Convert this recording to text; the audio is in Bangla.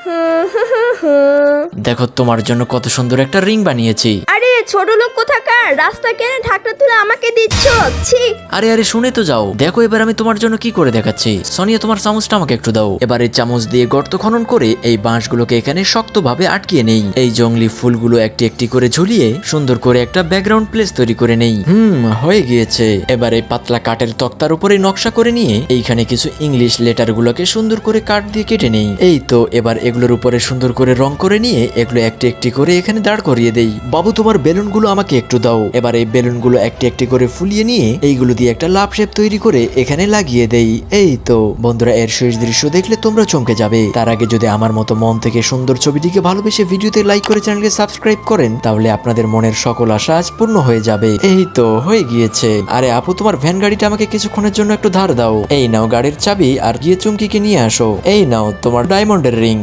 হুম, হুম, হুম, হুম। দেখো তোমার জন্য কত সুন্দর একটা রিং বানিয়েছি। আরে ছোট লোক কোথাকার? রাস্তা কেন ঢাকনা তুলে আমাকে দিচ্ছ? ছি। আরে আরে শুনে তো যাও। দেখো এবার আমি তোমার জন্য কি করে দেখাচ্ছি। সোনিয়া তোমার চামচটা আমাকে একটু দাও। এবার এই চামচ দিয়ে গর্ত খনন করে এই বাঁশগুলোকে এখানে শক্তভাবে আটকিয়ে নেই। এই জঙ্গলি ফুলগুলো একটি একটি করে ঝুলিয়ে সুন্দর করে একটা ব্যাকগ্রাউন্ড প্লেস তৈরি করে নেই। হুম হয়ে গিয়েছে। এবার এই পাতলা কাঠের তক্তার উপরে নকশা করে নিয়ে এইখানে কিছু ইংলিশ লেটার গুলোকে সুন্দর করে কাঠ দিয়ে কেটে নেই। এই তো এবার এগুলোর উপরে সুন্দর করে রং করে নিয়ে এগুলো একটি একটি করে এখানে দাঁড় করিয়ে দেই। বাবু, তোমার বেলুনগুলো আমাকে একটু দাও। এবার এই বেলুনগুলো একটি একটি করে ফুলিয়ে নিয়ে এইগুলো দিয়ে একটা লাভ শেপ তৈরি করে এখানে লাগিয়ে দেই। এই তো, বন্ধুরা, এর শেষ দৃশ্য দেখলে তোমরা চমকে যাবে। তার আগে যদি আমার মতো মন থেকে সুন্দর ছবিটিকে ভালোবেসে ভিডিওতে লাইক করে চ্যানেলকে সাবস্ক্রাইব করেন, তাহলে আপনাদের মনের সকল আশা আজ পূর্ণ হয়ে যাবে। এই তো, হয়ে গিয়েছে। আরে আপু, তোমার ভ্যান গাড়িটা আমাকে কিছুক্ষণের জন্য একটু ধার দাও। এই নাও গাড়ির চাবি আর গিয়ে চুমকিকে নিয়ে আসো। এই নাও তোমার ডায়মন্ডের রিং